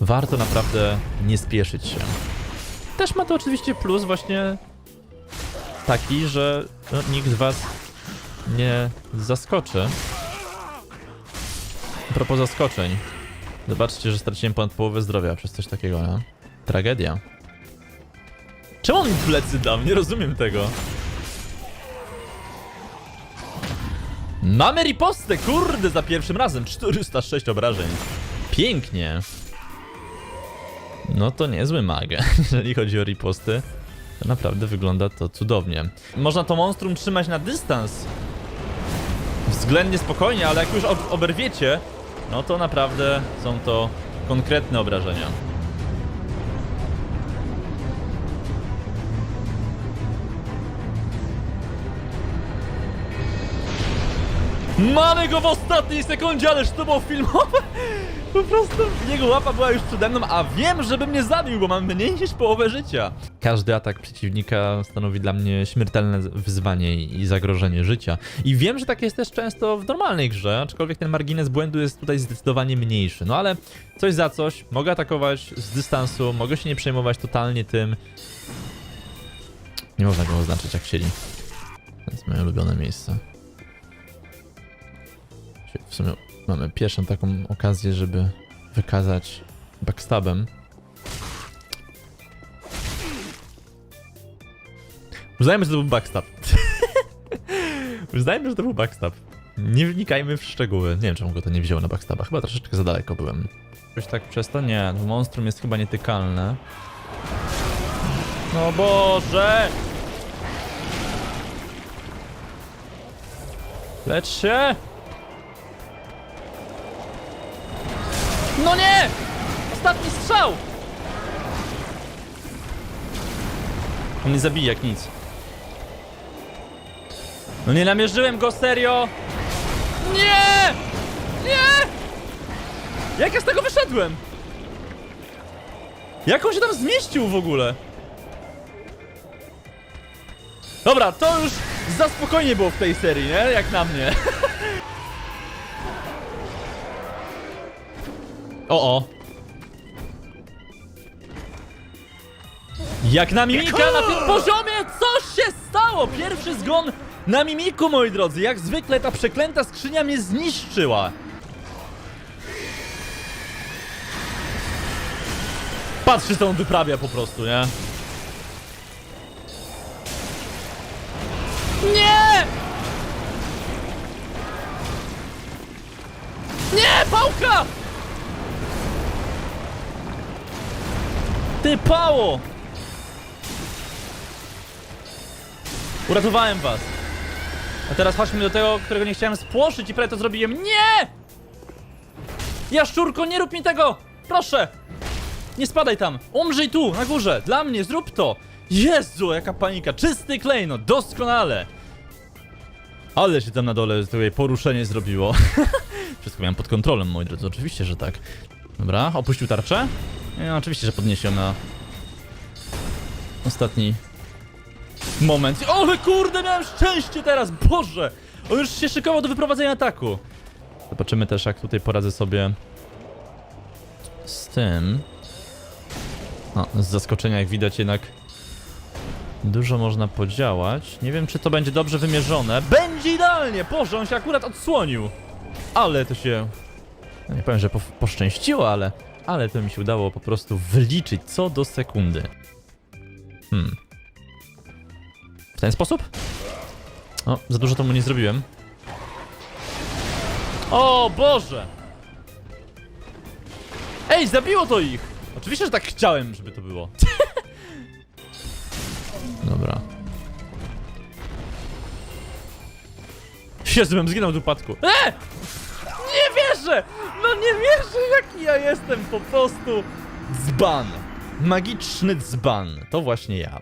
warto naprawdę nie spieszyć się. Też ma to oczywiście plus właśnie taki, że no, nikt was nie zaskoczy. A propos zaskoczeń. Zobaczcie, że straciłem ponad połowę zdrowia przez coś takiego, no. Tragedia. Czemu on mi plecy dam? Nie rozumiem tego. Mamy ripostę, kurde, za pierwszym razem. 406 obrażeń. Pięknie. No to niezły mag, jeżeli chodzi o riposty. To naprawdę wygląda to cudownie. Można to monstrum trzymać na dystans. Względnie spokojnie, ale jak już ob- oberwiecie, no to naprawdę są to konkretne obrażenia. Mamy go w ostatniej sekundzie, ależ to było filmowe! Po prostu jego łapa była już przede mną, a wiem, żeby mnie zabił, bo mam mniej niż połowę życia. Każdy atak przeciwnika stanowi dla mnie śmiertelne wyzwanie i zagrożenie życia. I wiem, że tak jest też często w normalnej grze, aczkolwiek ten margines błędu jest tutaj zdecydowanie mniejszy. No ale coś za coś, mogę atakować z dystansu, mogę się nie przejmować totalnie tym. Nie można go oznaczyć jak chcieli. To jest moje ulubione miejsce. W sumie mamy pierwszą taką okazję, żeby wykazać backstabem. Uznajmy, że to był backstab. Uznajmy, że to był backstab. Nie wnikajmy w szczegóły. Nie wiem, czemu go to nie wzięło na backstaba. Chyba troszeczkę za daleko byłem. Jakoś tak przez to? Nie. To monstrum jest chyba nietykalne. No Boże! Lecz się! No nie! Ostatni strzał! On nie zabije jak nic. No nie namierzyłem go, serio! Nie! Nie! Jak ja z tego wyszedłem? Jak on się tam zmieścił w ogóle? Dobra, to już za spokojnie było w tej serii, nie? Jak na mnie. O, o. Jak na mimika na tym poziomie, co się stało? Pierwszy zgon na mimiku, moi drodzy. Jak zwykle ta przeklęta skrzynia mnie zniszczyła. Patrzcie, co on wyprawia po prostu, nie? Nie! Nie, pałka! Ty pało! Uratowałem was. A teraz chodźmy do tego, którego nie chciałem spłoszyć i prawie to zrobiłem. Nie! Jaszczurko, nie rób mi tego! Proszę! Nie spadaj tam! Umrzyj tu, na górze! Dla mnie, zrób to! Jezu, jaka panika! Czysty klejnot, doskonale! Ale się tam na dole tutaj poruszenie zrobiło. Wszystko miałem pod kontrolą, moi drodzy, oczywiście, że tak. Dobra, opuścił tarczę? Nie, oczywiście, że podniesie ją na ostatni moment. O, ale kurde, miałem szczęście teraz, Boże! On już się szykował do wyprowadzenia ataku. Zobaczymy też, jak tutaj poradzę sobie z tym. No, z zaskoczenia, jak widać, jednak dużo można podziałać. Nie wiem, czy to będzie dobrze wymierzone. Będzie idealnie! Boże, on się akurat odsłonił. Ale to się... Nie powiem, że po, poszczęściło, ale... Ale to mi się udało po prostu wyliczyć co do sekundy. Hmm. W ten sposób? O, za dużo temu nie zrobiłem. O Boże! Ej, zabiło to ich! Oczywiście, że tak chciałem, żeby to było. Dobra. Bym zginął w upadku. E! Nie wierzę! No nie wierzę, jaki ja jestem po prostu dzban. Magiczny dzban. To właśnie ja.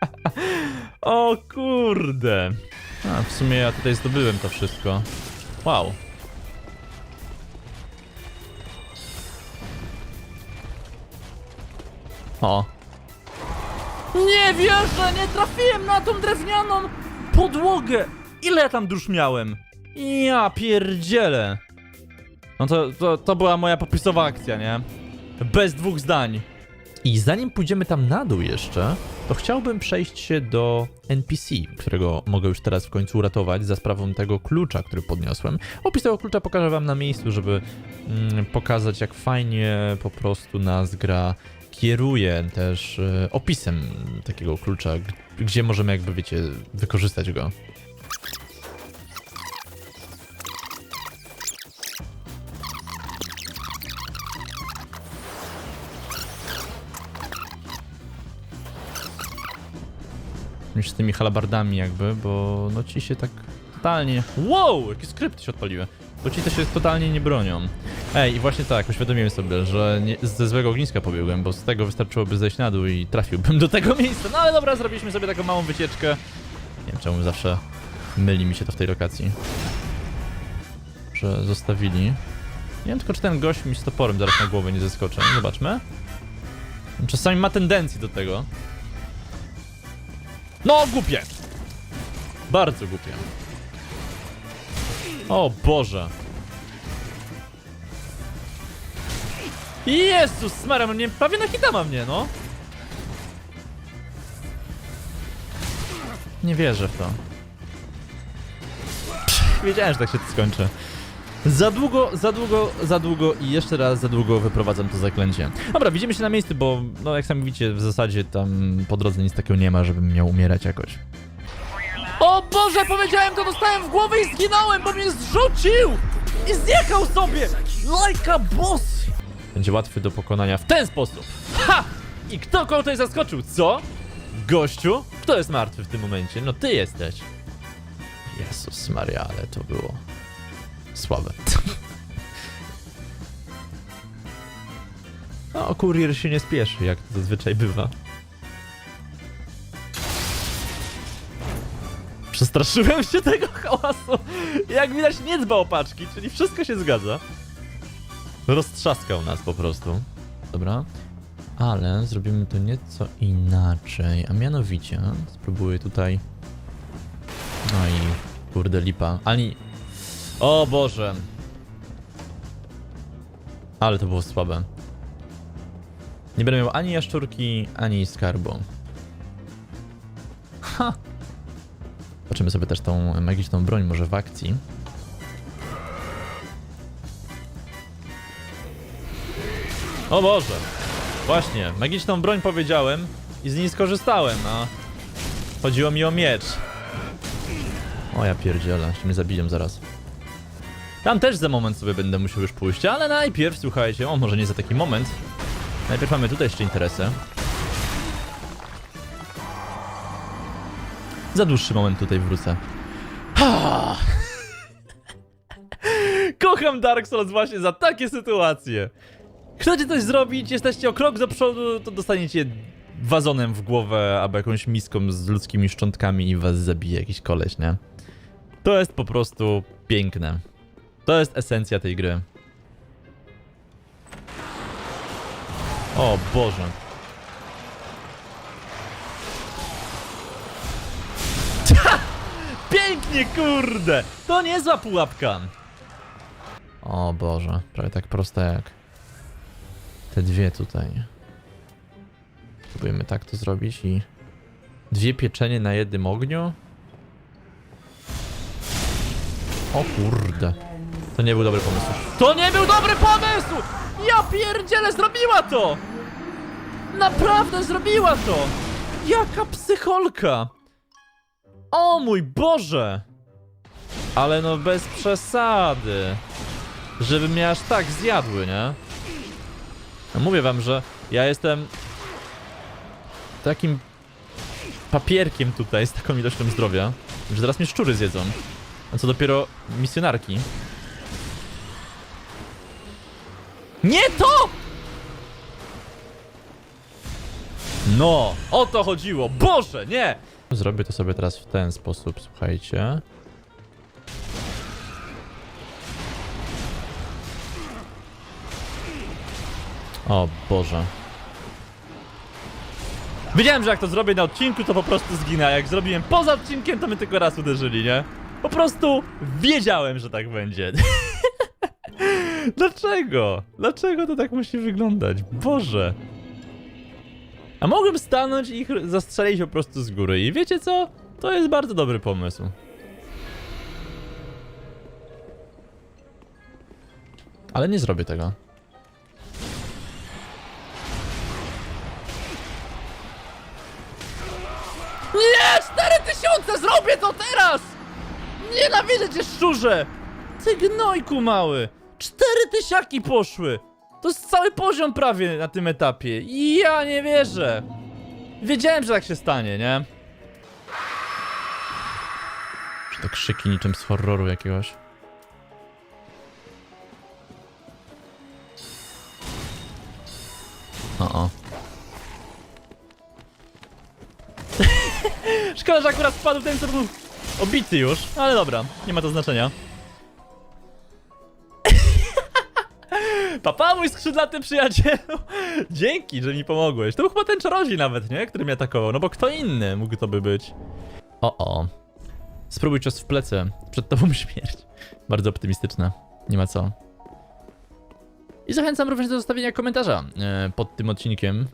o kurde. A, w sumie ja tutaj zdobyłem to wszystko. Wow. O. Nie wierzę, nie trafiłem na tą drewnianą podłogę. Ile ja tam dusz miałem? Ja pierdzielę. No to, to, to była moja popisowa akcja, nie? Bez dwóch zdań. I zanim pójdziemy tam na dół jeszcze, to chciałbym przejść się do NPC, którego mogę już teraz w końcu uratować za sprawą tego klucza, który podniosłem. Opis tego klucza pokażę wam na miejscu, żeby mm, pokazać jak fajnie po prostu nas gra kieruje też e, opisem takiego klucza, gdzie możemy jakby wiecie wykorzystać go. Z tymi halabardami jakby, bo no ci się tak totalnie... Wow! Jakie skrypty się odpaliły. Bo ci to się totalnie nie bronią. Ej, i właśnie tak, uświadomiłem sobie, że nie, ze złego ogniska pobiegłem, bo z tego wystarczyłoby zejść na dół i trafiłbym do tego miejsca. No ale dobra, zrobiliśmy sobie taką małą wycieczkę. Nie wiem czemu zawsze myli mi się to w tej lokacji. Że zostawili. Nie wiem tylko, czy ten gość mi z toporem zaraz na głowę nie zeskoczy. Zobaczmy. Czasami ma tendencję do tego. No, głupie! Bardzo głupie. O Boże. Jezus Maria, mnie prawie na hita mnie, no. Nie wierzę w to. Pff, Wiedziałem, że tak się to skończy. Za długo, za długo, za długo i jeszcze raz za długo wyprowadzam to zaklęcie. Dobra, widzimy się na miejscu, bo no jak sami widzicie, w zasadzie tam po drodze nic takiego nie ma, żebym miał umierać jakoś. O Boże, powiedziałem to, dostałem w głowę i zginąłem, bo mnie zrzucił! I zjechał sobie! Like a boss! Będzie łatwy do pokonania w ten sposób. Ha! I kto kogo tutaj zaskoczył, co? Gościu? Kto jest martwy w tym momencie? No ty jesteś. Jezus Maria, ale to było słabe. No, kurier się nie spieszy, jak to zazwyczaj bywa. Przestraszyłem się tego hałasu. Jak widać nie dba o paczki, czyli wszystko się zgadza. Roztrzaskał nas po prostu. Dobra. Ale zrobimy to nieco inaczej, a mianowicie spróbuję tutaj... No i kurde lipa. Ani... O Boże. Ale to było słabe. Nie będę miał ani jaszczurki, ani skarbu. Ha! Zobaczymy sobie też tą magiczną broń może w akcji. O Boże! Właśnie, magiczną broń powiedziałem i z niej skorzystałem, a chodziło mi o miecz. O ja pierdzielę, się mnie zabiją zaraz. Tam też za moment sobie będę musiał już pójść, ale najpierw, słuchajcie, o może nie za taki moment. Najpierw mamy tutaj jeszcze interesy. Za dłuższy moment tutaj wrócę. Ha! Kocham Dark Souls właśnie za takie sytuacje. Chcecie coś zrobić, jesteście o krok do przodu, to dostaniecie wazonem w głowę albo jakąś miską z ludzkimi szczątkami i was zabije jakiś koleś, nie? To jest po prostu piękne. To jest esencja tej gry. O Boże. Pięknie, kurde! To niezła pułapka. O Boże, prawie tak proste jak te dwie tutaj. Spróbujemy tak to zrobić i... Dwie pieczenie na jednym ogniu? O kurde. To nie był dobry pomysł. To nie był dobry pomysł! Ja pierdzielę, zrobiła to! Naprawdę zrobiła to! Jaka psycholka! O mój Boże! Ale no bez przesady. Żeby mnie aż tak zjadły, nie? No mówię wam, że ja jestem takim papierkiem tutaj z taką ilością zdrowia, że zaraz mnie szczury zjedzą. A co dopiero misjonarki. Nie to! No, o to chodziło. Boże, nie! Zrobię to sobie teraz w ten sposób, słuchajcie. O Boże. Wiedziałem, że jak to zrobię na odcinku, to po prostu zginę, a jak zrobiłem poza odcinkiem, to my tylko raz uderzyli, nie? Po prostu wiedziałem, że tak będzie. Dlaczego? Dlaczego to tak musi wyglądać? Boże. A mogłem stanąć i ich zastrzelić po prostu z góry. I wiecie co? To jest bardzo dobry pomysł. Ale nie zrobię tego. Nie! 4000! Zrobię to teraz! Nienawidzę cię, szczurze! Ty gnojku mały! Cztery tysiaki poszły! To jest cały poziom prawie na tym etapie. I ja nie wierzę. Wiedziałem, że tak się stanie, nie? Czy to krzyki niczym z horroru jakiegoś? O, o. Szkoda, że akurat spadł ten, co był obity już, ale dobra, nie ma to znaczenia. Papa, mój skrzydlaty przyjacielu! Dzięki, że mi pomogłeś. To był chyba ten czarodziej nawet, nie? Który mnie atakował, no bo kto inny mógł to by być? O, o. Spróbuj cios w plecy. Przed tobą śmierć. Bardzo optymistyczne. Nie ma co. I zachęcam również do zostawienia komentarza e, pod tym odcinkiem.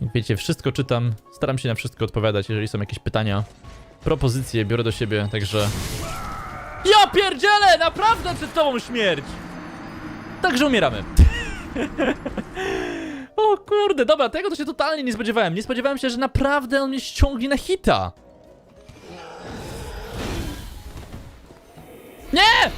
Jak wiecie, wszystko czytam, staram się na wszystko odpowiadać, jeżeli są jakieś pytania, propozycje, biorę do siebie, także... Ja pierdzielę! Naprawdę przed tobą śmierć! Także umieramy. o kurde, dobra, tego to się totalnie nie spodziewałem. Nie spodziewałem się, że naprawdę on mnie ściągnie na hita. Nie!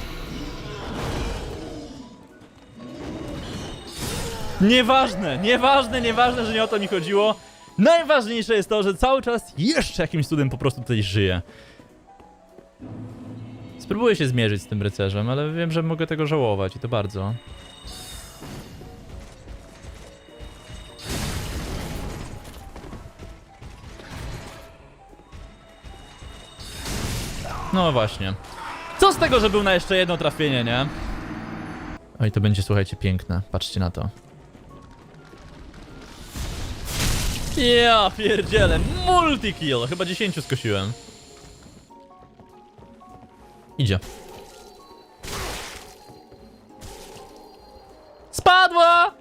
Nieważne, nieważne, nieważne, że nie o to mi chodziło. Najważniejsze jest to, że cały czas jeszcze jakimś cudem po prostu tutaj żyję. Spróbuję się zmierzyć z tym rycerzem, ale wiem, że mogę tego żałować i to bardzo. No właśnie. Co z tego, że był na jeszcze jedno trafienie, nie? Oj, to będzie, słuchajcie, piękne. Patrzcie na to. Ja pierdzielę, multi-kill. Chyba 10 skosiłem. Idzie. Spadła!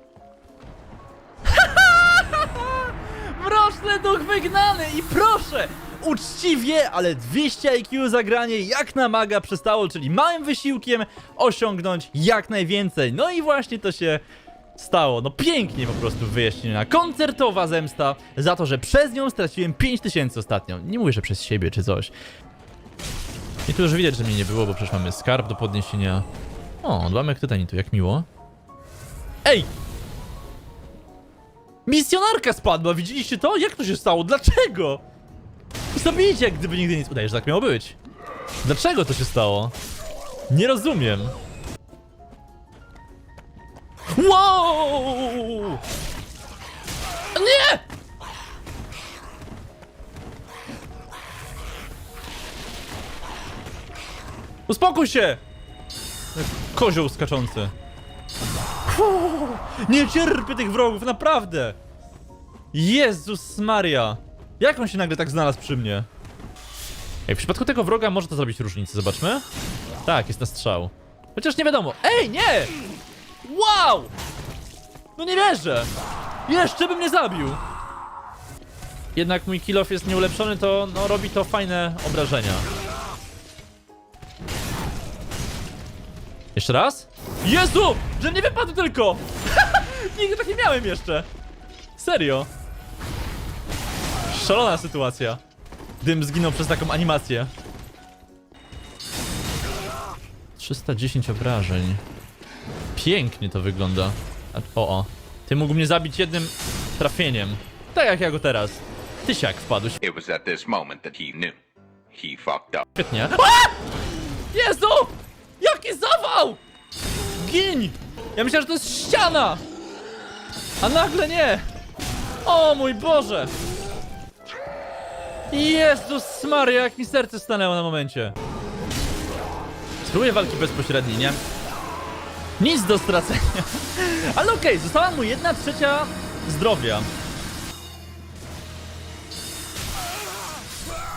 Mroczny duch wygnany i proszę! Uczciwie, ale 200 IQ zagranie jak na maga przestało, czyli małym wysiłkiem osiągnąć jak najwięcej. No i właśnie to się stało. No pięknie po prostu wyjaśniona. Koncertowa zemsta za to, że przez nią straciłem 5000 ostatnio. Nie mówię, że przez siebie czy coś. I tu już widać, że mnie nie było, bo przecież mamy skarb do podniesienia. O, odłamek tytanitu, jak miło. Ej! Misjonarka spadła, widzieliście to? Jak to się stało? Dlaczego? Zabijcie, jak gdyby nigdy nic... Udaje, że tak miało być. Dlaczego to się stało? Nie rozumiem. Wow! Nie! Uspokój się! Kozioł skaczący. Nie cierpię tych wrogów, naprawdę! Jezus Maria! Jak on się nagle tak znalazł przy mnie? Ej, w przypadku tego wroga może to zrobić różnicę, zobaczmy. Tak, jest na strzał. Chociaż nie wiadomo. Ej, nie! Wow! No nie wierzę! Jeszcze bym nie zabił! Jednak mój kill jest nieulepszony, to no, robi to fajne obrażenia. Jeszcze raz? Jezu! Że nie wypadł tylko! Nigdy tak nie miałem jeszcze! Serio? Szalona sytuacja. Dym zginął przez taką animację. 310 obrażeń. Pięknie to wygląda. O, o. Ty mógł mnie zabić jednym trafieniem. Tak jak ja go teraz. Tysiak wpadł. It was at this moment that he knew. He fucked up. Świetnie. A! Jezu! Jaki zawał! Gin! Ja myślałem, że to jest ściana! A nagle nie! O mój Boże! Jezus Maria, jak mi serce stanęło na momencie. Spróbuję walki bezpośredniej, nie? Nic do stracenia. Ale okej, została mu jedna trzecia zdrowia.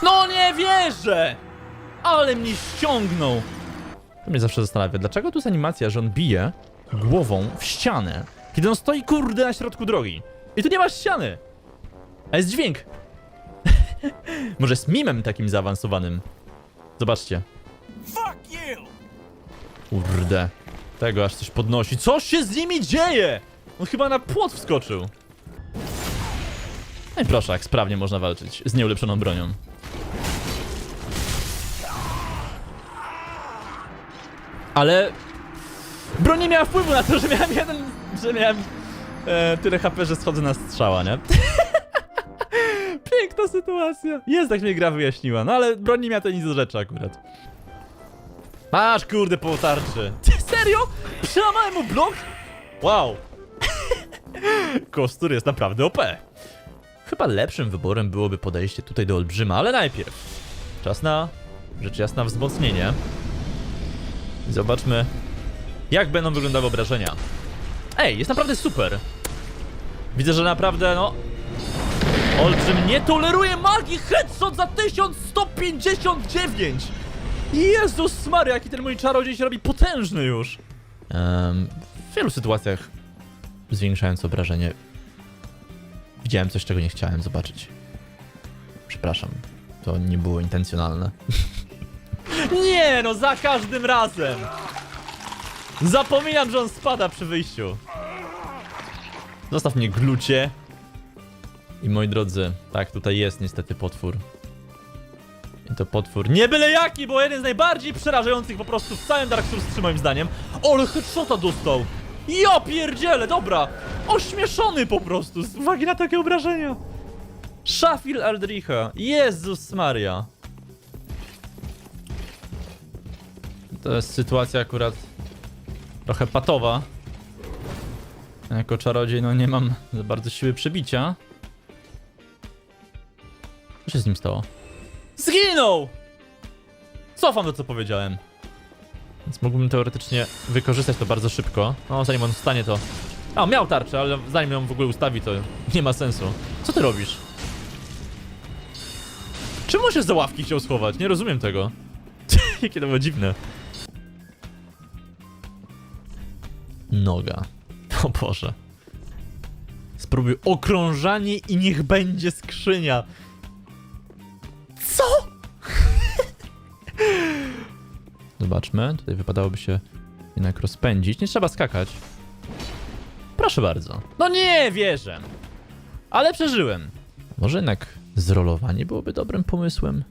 No nie wierzę! Ale mnie ściągnął. To mnie zawsze zastanawia, dlaczego tu jest animacja, że on bije głową w ścianę, kiedy on stoi kurde na środku drogi. I tu nie ma ściany! A jest dźwięk! Może jest mimem takim zaawansowanym. Zobaczcie. Kurde. Tego aż coś podnosi. Co się z nimi dzieje? On chyba na płot wskoczył. No i proszę, jak sprawnie można walczyć z nieulepszoną bronią. Ale broń nie miała wpływu na to, że miałem jeden, że miałem e, tyle HP, że schodzę na strzała, nie? Piękna sytuacja. Jest, tak mnie gra wyjaśniła, no ale broń nie miała to nic do rzeczy akurat. Masz kurde po tarczy. Ty serio? Przełamałem mu blok? Wow. Kostur jest naprawdę OP. Chyba lepszym wyborem byłoby podejście tutaj do Olbrzyma, ale najpierw czas na, rzecz jasna, wzmocnienie. I Zobaczmy, jak będą wyglądały obrażenia. Ej, jest naprawdę super. Widzę, że naprawdę, no... Olbrzym nie toleruje magii! Headshot za 1159! Jezus Maria, jaki ten mój czarodziej się robi potężny już! Em, w wielu sytuacjach zwiększając obrażenie widziałem coś, czego nie chciałem zobaczyć. Przepraszam, to nie było intencjonalne. nie no, za każdym razem! Zapominam, że on spada przy wyjściu. Zostaw mnie, glucie. I moi drodzy, tak, tutaj jest niestety potwór. I to potwór nie byle jaki, bo jeden z najbardziej przerażających po prostu w całym Dark Souls 3 moim zdaniem. Ale headshota dostał! Ja pierdzielę, dobra! Ośmieszony po prostu z uwagi na takie obrażenia. Shafil Aldricha, Jezus Maria. To jest sytuacja akurat trochę patowa. Jako czarodziej, no nie mam za bardzo siły przebicia. Co się z nim stało? Zginął! Cofam to, co powiedziałem. Więc mógłbym teoretycznie wykorzystać to bardzo szybko. No, zanim on wstanie, to... A, miał tarczę, ale zanim ją w ogóle ustawi, to nie ma sensu. Co ty robisz? Czemu się za ławki chciał schować? Nie rozumiem tego. Jakie to było dziwne. Noga. O Boże. Spróbuj okrążanie i niech będzie skrzynia. Co? Zobaczmy. Tutaj wypadałoby się jednak rozpędzić. Nie trzeba skakać. Proszę bardzo. No nie wierzę. Ale przeżyłem. Może jednak zrolowanie byłoby dobrym pomysłem?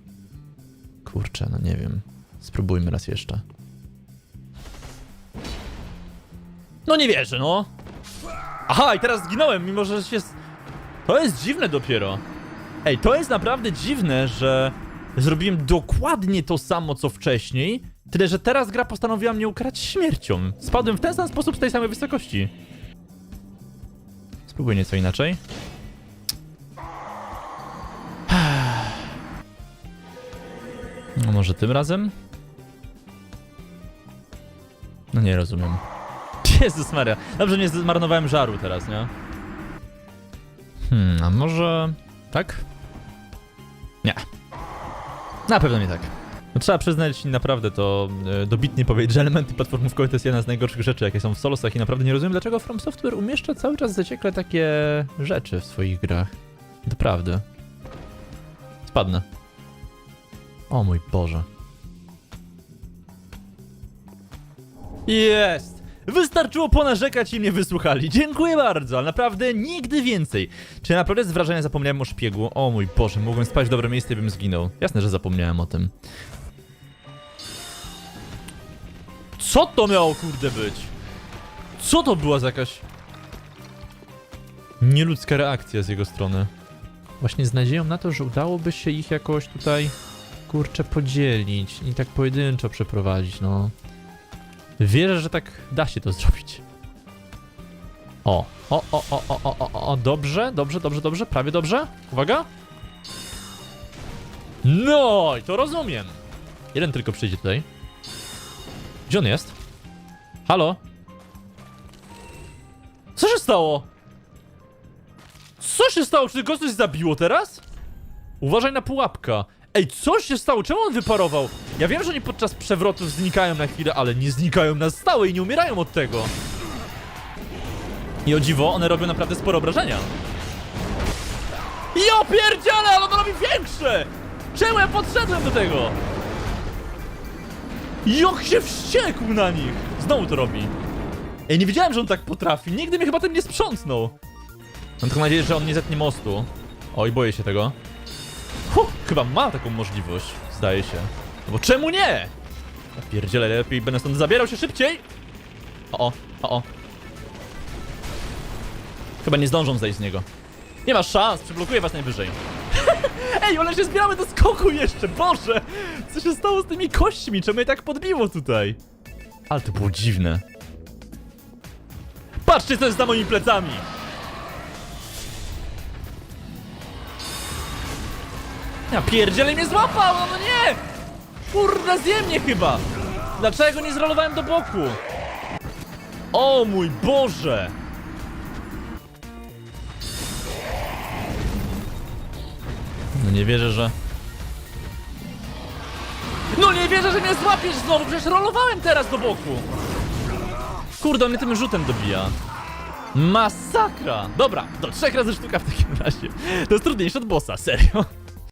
Kurczę, no nie wiem. Spróbujmy raz jeszcze. No nie wierzę, no. Aha, i teraz zginąłem, mimo że się... To jest dziwne dopiero. Ej, to jest naprawdę dziwne, że zrobiłem dokładnie to samo, co wcześniej, tyle, że teraz gra postanowiła mnie ukarać śmiercią. Spadłem w ten sam sposób z tej samej wysokości. Spróbuję nieco inaczej. No może tym razem? No nie rozumiem. Jezus Maria. Dobrze, nie zmarnowałem żaru teraz, nie? Hmm, a może... Tak? Nie. Na pewno nie tak. No, trzeba przyznać naprawdę to e, dobitnie powiedzieć, że elementy platformówkowe to jest jedna z najgorszych rzeczy, jakie są w Solosach i naprawdę nie rozumiem, dlaczego From Software umieszcza cały czas zaciekle takie rzeczy w swoich grach. Naprawdę. Spadnę. O mój Boże. Jest! Wystarczyło ponarzekać i mnie wysłuchali. Dziękuję bardzo, ale naprawdę nigdy więcej. Czy naprawdę z wrażenia zapomniałem o szpiegu? O mój Boże, mogłem spać w dobre miejsce i bym zginął. Jasne, że zapomniałem o tym. Co to miało kurde być? Co to była za jakaś... Nieludzka reakcja z jego strony. Właśnie z nadzieją na to, że udałoby się ich jakoś tutaj... Kurczę, podzielić i tak pojedynczo przeprowadzić, no. Wierzę, że tak da się to zrobić. O, o, o, o, o, o, o, o, dobrze, dobrze, dobrze, dobrze, prawie dobrze. Uwaga. No, i to rozumiem. Jeden tylko przyjdzie tutaj. Gdzie on jest? Halo? Co się stało? Co się stało? Czy go coś zabiło teraz? Uważaj na pułapka. Ej, co się stało? Czemu on wyparował? Ja wiem, że oni podczas przewrotów znikają na chwilę, ale nie znikają na stałe i nie umierają od tego. I o dziwo, one robią naprawdę sporo obrażenia. Jo pierdziele, ale ono robi większe! Czemu ja podszedłem do tego? Jak się wściekł na nich! Znowu to robi. Ej, nie wiedziałem, że on tak potrafi. Nigdy mnie chyba tym nie sprzątnął. Mam tylko nadzieję, że on nie zetnie mostu. Oj, boję się tego. Huh, chyba ma taką możliwość, zdaje się. No bo czemu nie? Ja pierdzielę, lepiej będę stąd zabierał się szybciej. O, o, o, o. Chyba nie zdążą zejść z niego. Nie ma szans, przyblokuję was najwyżej. Ej, ale się zbieramy do skoku jeszcze, Boże! Co się stało z tymi kośćmi? Czemu je tak podbiło tutaj? Ale to było dziwne. Patrzcie, co jest za moimi plecami! Ja pierdzielę mnie złapał, no, no nie! Kurde, zje mnie chyba! Dlaczego nie zrolowałem do boku? O mój Boże! No nie wierzę, że... No nie wierzę, że mnie złapiesz znowu, przecież rolowałem teraz do boku! Kurde, on mnie tym rzutem dobija. Masakra! Dobra, do trzech razy sztuka w takim razie. To jest trudniejsze od bossa, serio.